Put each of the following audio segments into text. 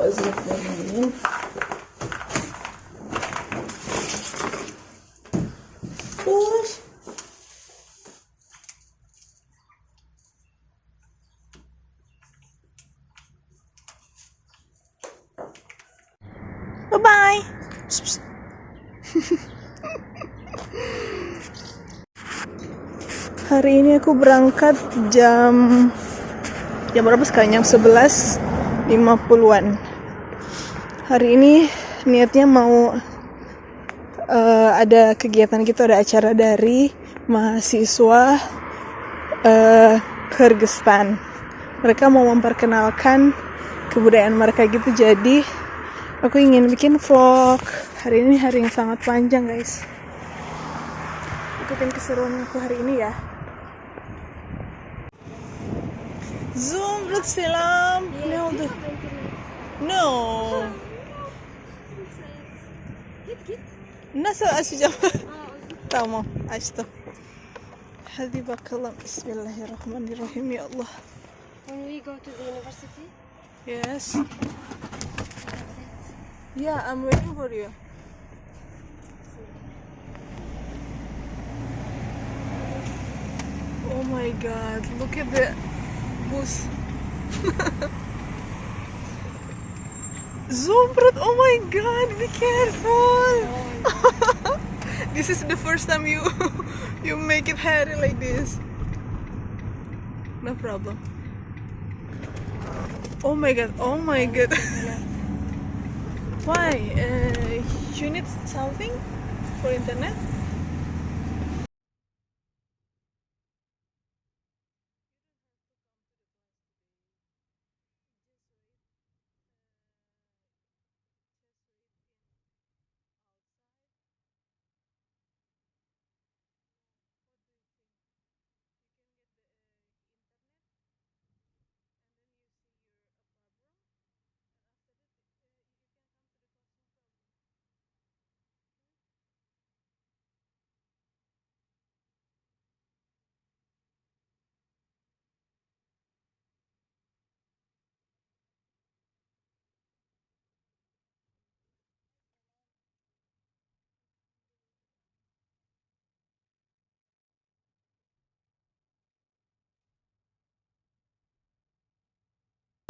Vaziyetlerini Boş. Bye bye. Psst, psst. Hari ini aku berangkat jam jam berapa sekarang? Jam 11.50-an. Hari ini niatnya mau eh, ada kegiatan gitu, ada acara dari mahasiswa eh Kyrgyzstan. Mereka mau memperkenalkan kebudayaan mereka gitu, jadi aku ingin bikin vlog. Hari ini hari yang sangat panjang, guys. Ikutin keseruan aku hari ini ya. Zumrut selam. Ne oldu? No. Git Nasıl açacağım? tamam açtım. Hadi bakalım. Bismillahirrahmanirrahim ya Allah. When we go to the university, Yes. Yeah, I'm waiting for you. Oh my god, look at the bus. Zumbrut, oh my god, be careful. this is the first time you you make it hairy like this. No problem. Oh my god, oh my god. Why? Uh, you need something for internet?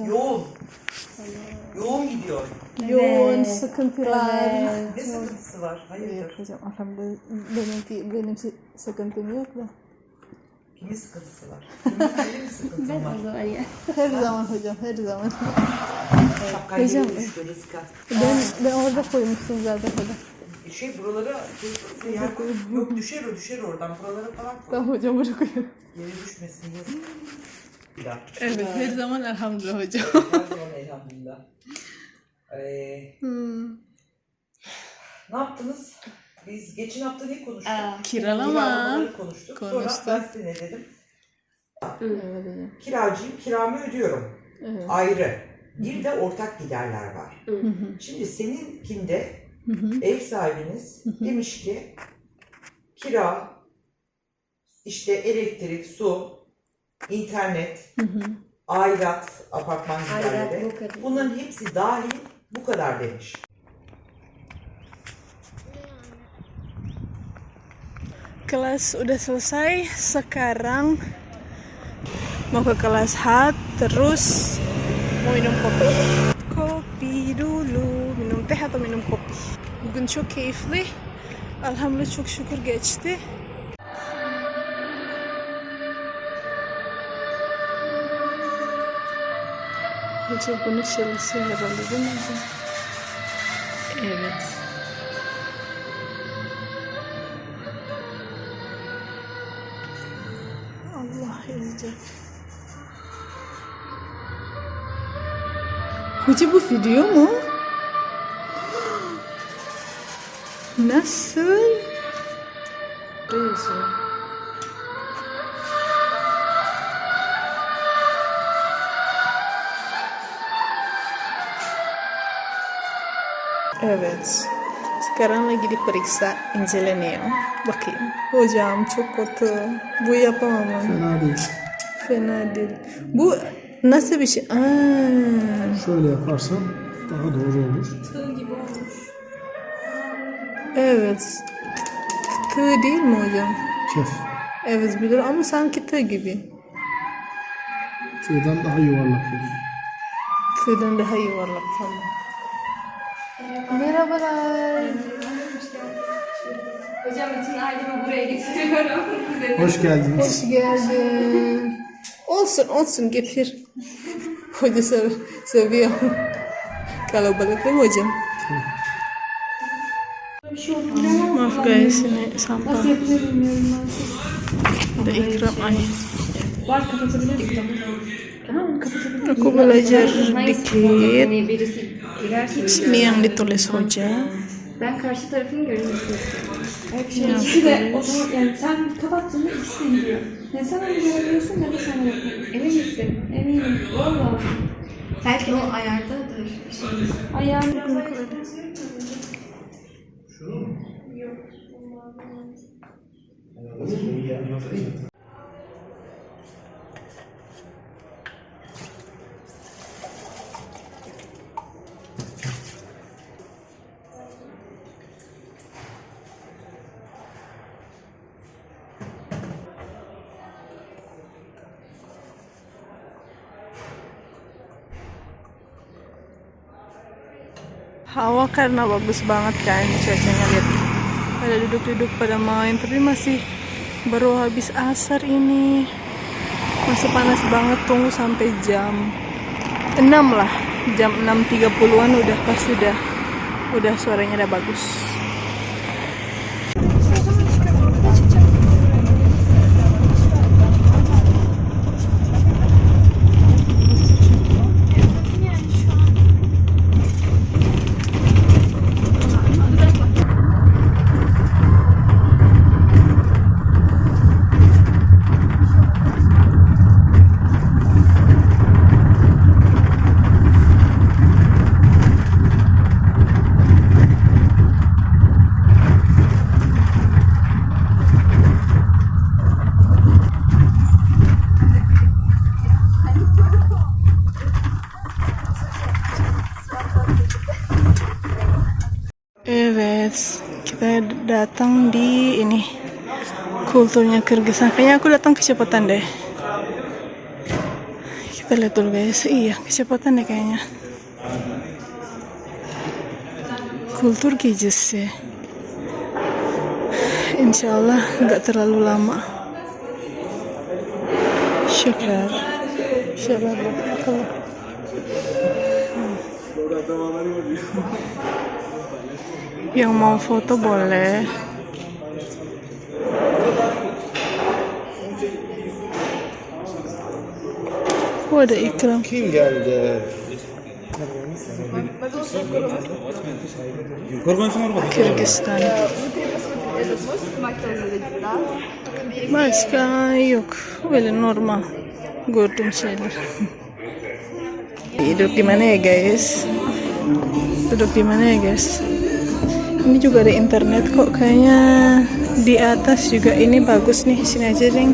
Yoğun. Yoğun gidiyor. Yoğun sıkıntılar. Ne sıkıntısı var? Hayırdır? hocam alhamdülillah benimki benim sı- sıkıntım yok da. Kimin sıkıntısı var? Kimin mi sıkıntın var? Her zaman hocam her zaman. Şapkayı Hocam. Rezika. Ben, ben orada koymuştum zaten hocam. E Şey buralara şey, yer koy. Yok düşer o düşer oradan. Buralara falan koy. Tamam hocam bırakıyorum. Yere düşmesin yazık. Daha. Evet her zaman elhamdülillah hocam. Her zaman elhamdülillah. Ee, Hmm. ne yaptınız? Biz geçen hafta ne konuştuk? Kiralama. Kiralamaları konuştuk. Konuştuk. Sonra ben size ne dedim? Evet. Kiracıyım, kiramı ödüyorum. Evet. Ayrı. Bir de ortak giderler var. Şimdi seninkinde Hı hı. ev sahibiniz demiş ki kira, işte elektrik, su, internet, Hı hı. aidat, apartman giderleri bu bunların hepsi dahil bu kadar demiş. Kelas udah selesai, sekarang mau ke kelas H, terus mau minum kopi. Kopi dulu, minum teh atau minum kopi. Bugün çok keyifli. Elhamdülillah çok şükür geçti. Hocam bunu çalışıyor herhalde değil mi hocam? Evet. Allah yazacak. Hoca bu video mu? Nasıl? Ne yazıyor? Evet. Sekarang lagi diperiksa inceleniyor. Bakayım. Hocam çok kötü. Bu yapamam. Fena değil. Fena değil. Bu nasıl bir şey? Aa, Şöyle yaparsan daha doğru olur. Evet. Tığ değil mi hocam? Kef. Evet bilir ama sanki tığ gibi. Tığdan daha yuvarlak olur. Tığdan daha yuvarlak falan. Merhabalar. Hocam bütün ailemi buraya getiriyorum. Hoş geldiniz. Hoş geldin. Olsun olsun getir. Hoca sev seviyor. Kalau balik lagi hocam. Maaf guys ini sampah. Ada ikram ay. Var kapatabiliriz tamam. Aku belajar dikit. Yani birisi girerse Ini yang ditulis hoca. ben karşı tarafın istiyorum. Ya, İkisi de o zaman yani sen kapattığında ikisi de gidiyor. Ne sen onu görebiliyorsun ne de sen görebiliyorsun. Emin misin? Eminim. Valla. Belki o ayardadır. Şey. Ayağım Hawa karena bagus banget kan cuacanya lihat. Pada duduk-duduk pada main tapi masih baru habis asar ini. Masih panas banget tunggu sampai jam 6 lah. Jam 6.30-an udah pas udah udah suaranya udah bagus. Evet, kita datang di ini kulturnya Kyrgyzstan. Kayaknya aku datang kecepatan deh. Kita lihat dulu guys. Iya, kecepatan deh kayaknya. Kultur gecesi. Insya Allah nggak terlalu lama. Syukur. Syukur bakalım. Yang mau foto boleh. Oh ada ikram. Kim geldi? Kırgızistan. Başka yok. Böyle normal gördüğüm şeyler. Duduk di mana ya guys? Duduk di mana ya guys? Ini juga ada internet kok kayaknya di atas juga ini bagus nih sini aja deng.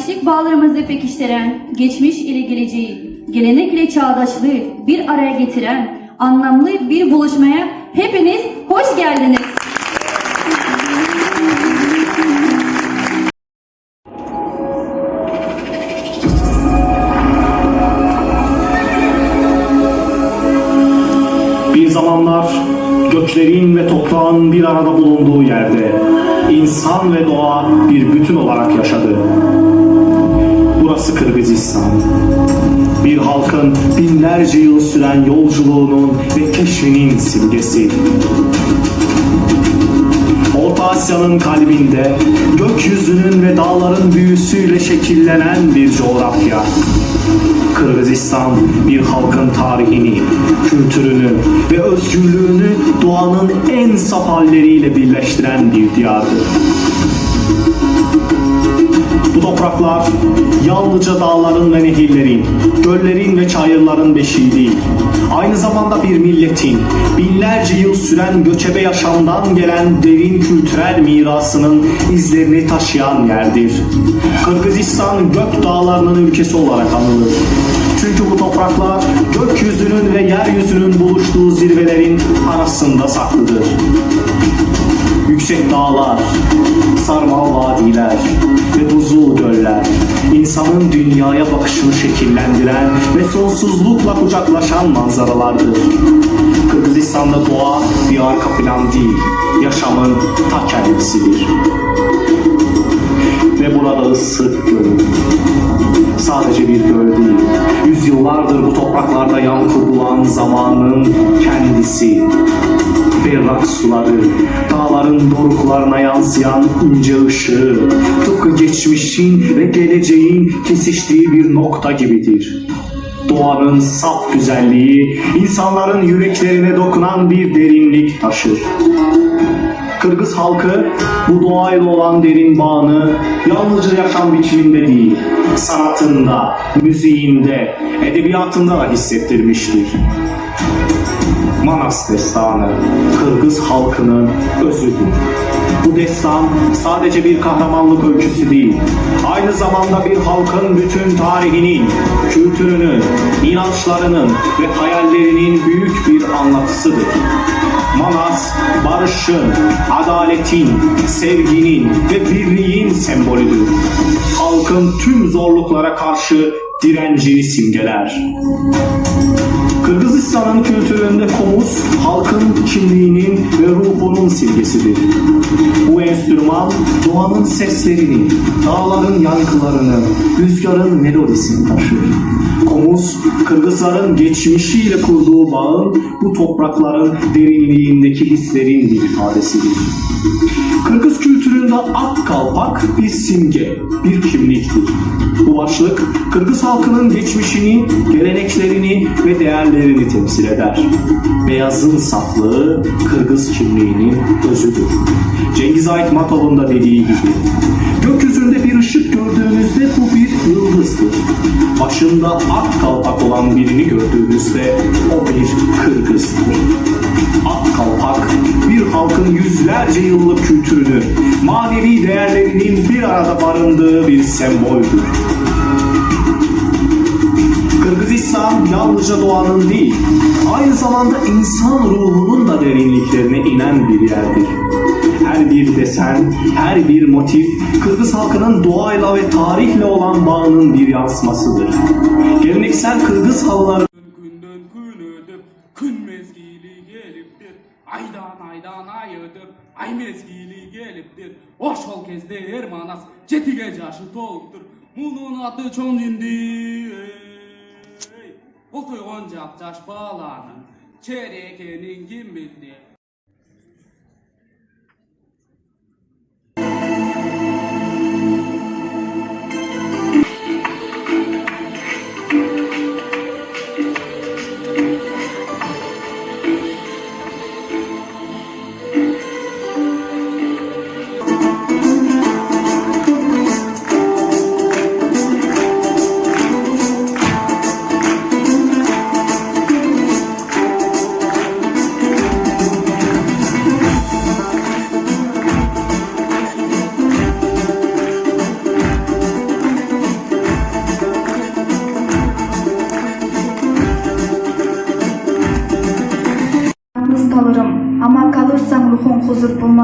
Kardeşlik bağlarımızı pekiştiren, geçmiş ile geleceği, gelenek ile çağdaşlığı bir araya getiren anlamlı bir buluşmaya hepiniz hoş geldiniz. Bir zamanlar göklerin ve toprağın bir arada bulunduğu yerde insan ve doğa bir bütün olarak yaşadı. Kırgızistan. Bir halkın binlerce yıl süren yolculuğunun ve keşfinin simgesi. Orta Asya'nın kalbinde gökyüzünün ve dağların büyüsüyle şekillenen bir coğrafya. Kırgızistan bir halkın tarihini, kültürünü ve özgürlüğünü doğanın en saf halleriyle birleştiren bir diyardır. Bu topraklar yalnızca dağların ve nehirlerin, göllerin ve çayırların beşiği değil. Aynı zamanda bir milletin binlerce yıl süren göçebe yaşamdan gelen derin kültürel mirasının izlerini taşıyan yerdir. Kırgızistan gök dağlarının ülkesi olarak anılır. Çünkü bu topraklar gökyüzünün ve yeryüzünün buluştuğu zirvelerin arasında saklıdır. Yüksek dağlar, sarmal vadiler ve buzul göller insanın dünyaya bakışını şekillendiren ve sonsuzlukla kucaklaşan manzaralardır. Kırgızistan'da doğa bir arka plan değil, yaşamın ta kendisidir. Ve burada ıslık gölü. Sadece bir göl değil, yüzyıllardır bu topraklarda yankı bulan zamanın kendisi berrak suları, dağların doruklarına yansıyan ince ışığı, tıpkı geçmişin ve geleceğin kesiştiği bir nokta gibidir. Doğanın saf güzelliği, insanların yüreklerine dokunan bir derinlik taşır. Kırgız halkı bu doğayla olan derin bağını yalnızca yaşam biçiminde değil, sanatında, müziğinde, edebiyatında da hissettirmiştir. Manas destanı Kırgız halkının özüdür. Bu destan sadece bir kahramanlık öyküsü değil, aynı zamanda bir halkın bütün tarihinin, kültürünün, inançlarının ve hayallerinin büyük bir anlatısıdır. Manas, barışın, adaletin, sevginin ve birliğin sembolüdür. Halkın tüm zorluklara karşı direncini simgeler. Kırgızistan'ın kültüründe komuz halkın kimliğinin ve ruhunun simgesidir. Bu enstrüman doğanın seslerini, dağların yankılarını, rüzgarın melodisini taşır. Komuz, Kırgızların geçmişiyle kurduğu bağın bu toprakların derinliğindeki hislerin bir ifadesidir. Kırgız kültüründe at kalpak bir simge, bir kimliktir. Bu başlık Kırgız halkının geçmişini, geleneklerini ve değerlerini temsil eder. Beyazın saflığı Kırgız kimliğinin özüdür. Cengiz Aytmatov'un da dediği gibi Gökyüzünde bir ışık gördüğünüzde bu bir yıldızdır. Başında ak kalpak olan birini gördüğünüzde o bir Kırgızdır. Ak kalpak bir halkın yüzlerce yıllık kültürünü, manevi değerlerinin bir arada barındığı bir semboldür. Kırgızistan yalnızca doğanın değil, aynı zamanda insan ruhunun da derinliklerine inen bir yerdir. Her bir desen, her bir motif, Kırgız halkının doğayla ve tarihle olan bağının bir yansımasıdır. Geleneksel Kırgız halıları geliptir Aydan aydan ay ödüp ay mezgili geliptir O şol kezde er manas çetige jaşı toluptur Munun adı çon indi ey. Bu tuygoncak jaş bağlanın Çerekenin kim bildi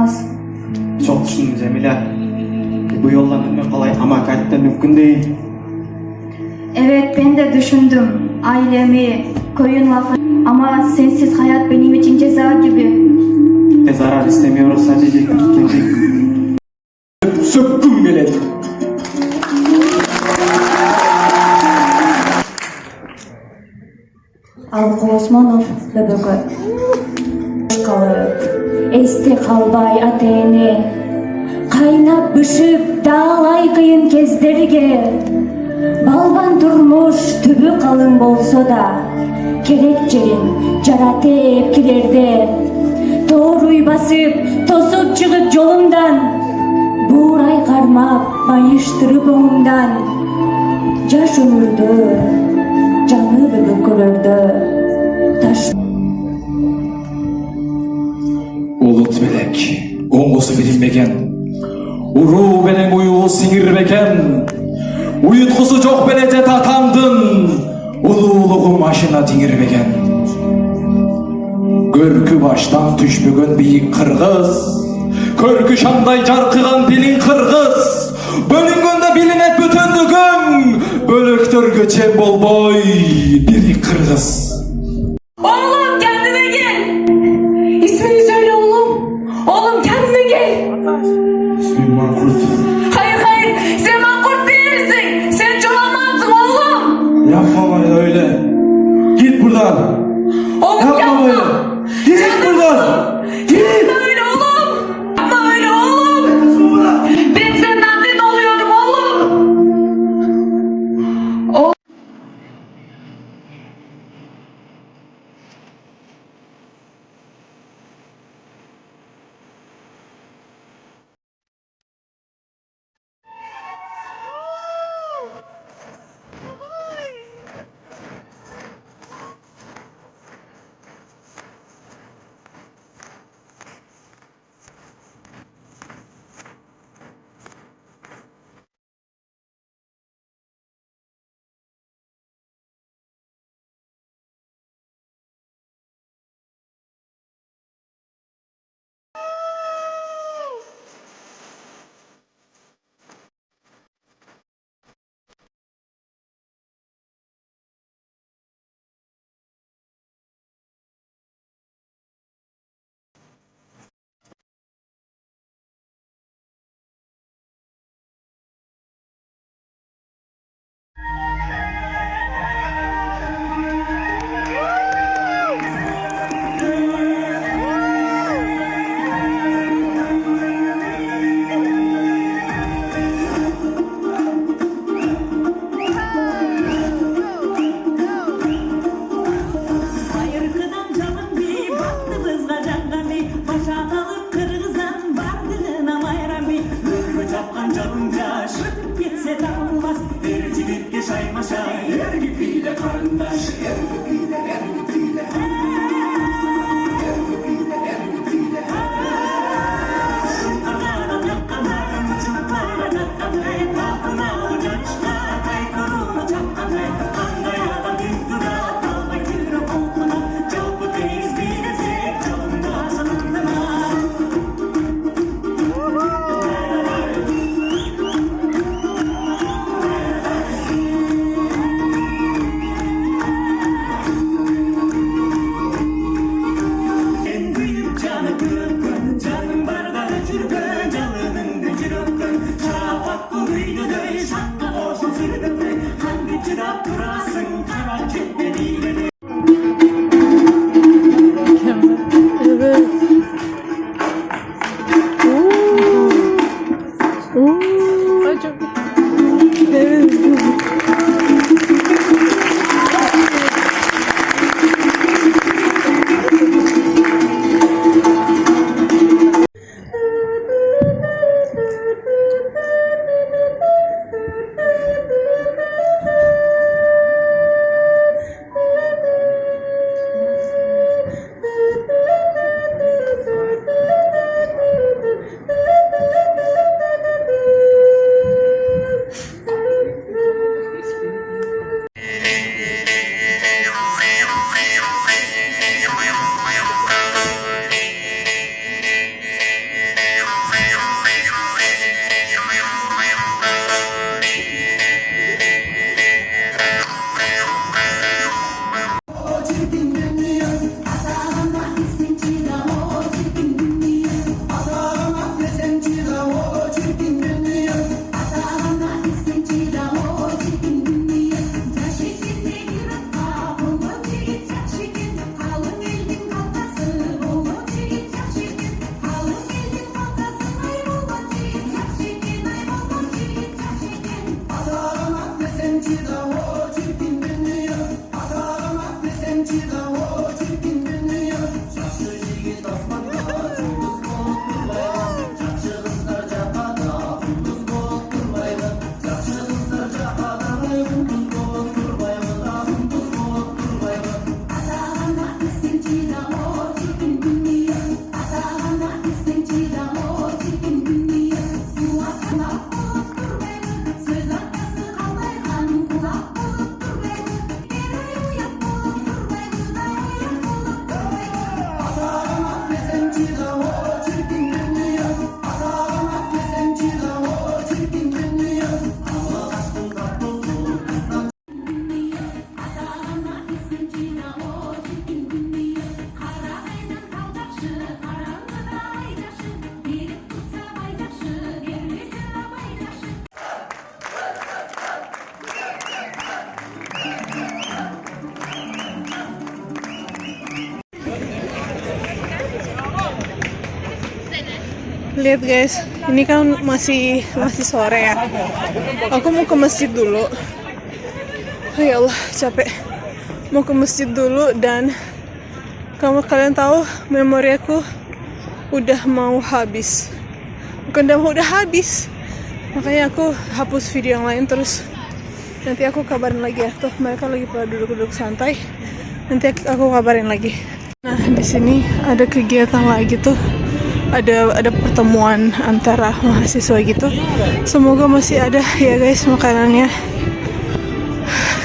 bulmaz. Çok düşündüm Cemile. Bu yoldan dönmek kolay ama kayıttan mümkün değil. Evet ben de düşündüm ailemi, koyun lafı ama sensiz hayat benim için ceza gibi. Ve zarar istemiyoruz sadece gitmeyecek. Sökküm gelecek. Alkı Osmanov, Esti kalbay ateni. Kaynap bışıp dağlay kıyın kezderge. Balban durmuş tübü kalın bolsa da, kerekçerin jarate epkilerde. Doğruy basıp, tosup çıkıp yolumdan, buğray karmap, bayıştırıp onumdan. Jaş ömürdü, canı bükülürdü, taş Ulut olası bilinmegen. Uru bene uyu sigirbeken, uyutkusu çok belece tatandın, ululuğum aşına tingirbegen. Görkü baştan tüşbügün biyik kırgız, körkü şanday jarkıgan dilin kırgız, bölüngünde bilinet bütündügün, bölüktürgü çem bolboy, biri kırgız. Buradan. Oğlum Yapma yapma. böyle. Git buradan. Don't judge, look at the pizza tua graça. Lihat guys. Ini kan masih masih sore ya. Aku mau ke masjid dulu. Oh ya Allah capek. Mau ke masjid dulu dan kamu kalian tahu memori aku udah mau habis. Bukan udah habis. Makanya aku hapus video yang lain terus. Nanti aku kabarin lagi ya. Tuh mereka lagi pada duduk-duduk santai. Nanti aku kabarin lagi. Nah di sini ada kegiatan lagi tuh ada ada pertemuan antara mahasiswa gitu. Semoga masih ada ya guys makanannya.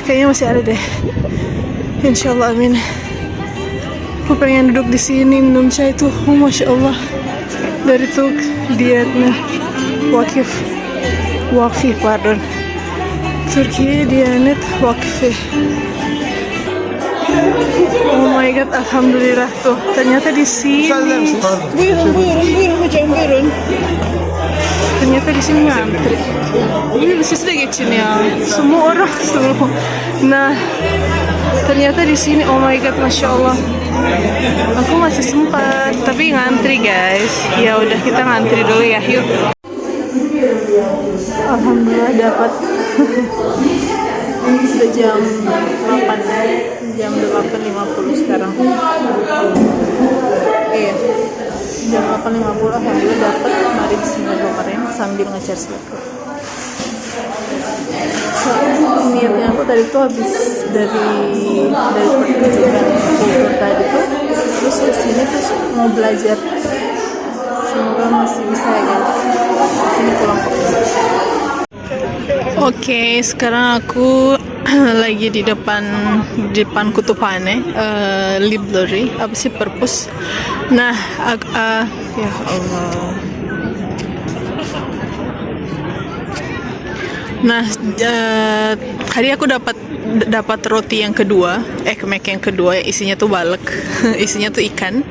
Kayaknya masih ada deh. Insyaallah amin. Aku pengen duduk di sini minum chai tuh. Oh masya Allah. Dari tuh dietnya wakif. Wakfi pardon. Türkiye Diyanet Oh my god, alhamdulillah tuh. Ternyata di sini. Buyurun, buyurun, buyurun hocam, buyurun. Ternyata di sini ngantri. Ini siz de geçin ya. Semua orang semua. Nah, ternyata di sini oh my god, masya Allah. Aku masih sempat, tapi ngantri guys. Ya udah kita ngantri dulu ya, yuk. Alhamdulillah dapat. Ini sudah jam 8 jam 8.50 sekarang. Iya jam 8.50 alhamdulillah dapat mari bismillah kemarin sambil nge-charge so, niatnya aku tadi tuh habis dari dari pertunjukan kultur tadi tuh terus ke sini terus mau belajar. Semoga masih bisa ya guys sini pulang Oke, sekarang aku lagi di depan di depan kutupane uh, library apa sih perpus. Nah, ag- uh, ya Allah. Nah, uh, hari aku dapat dapat roti yang kedua, eh kemek yang kedua isinya tuh balek, isinya tuh ikan.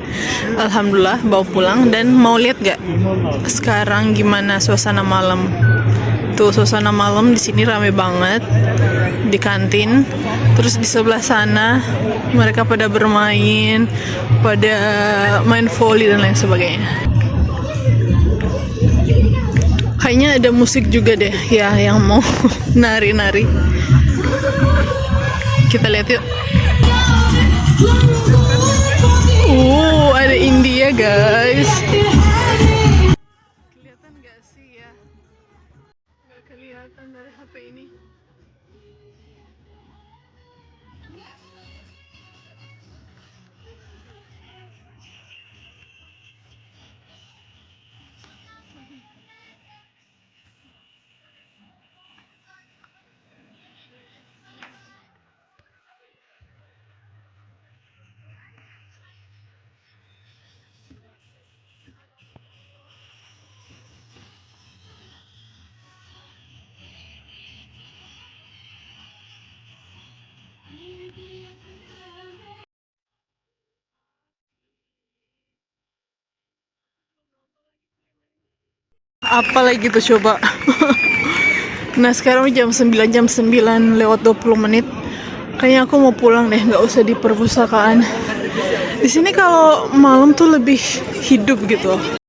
Alhamdulillah bawa pulang dan mau lihat gak sekarang gimana suasana malam tuh suasana malam di sini rame banget di kantin terus di sebelah sana mereka pada bermain pada main volley dan lain sebagainya. Kayaknya ada musik juga deh ya yang mau nari-nari. Kita lihat yuk. Uh ada India guys apa lagi tuh coba? Nah sekarang jam 9 jam 9 lewat 20 menit. Kayaknya aku mau pulang deh nggak usah di perpustakaan. Di sini kalau malam tuh lebih hidup gitu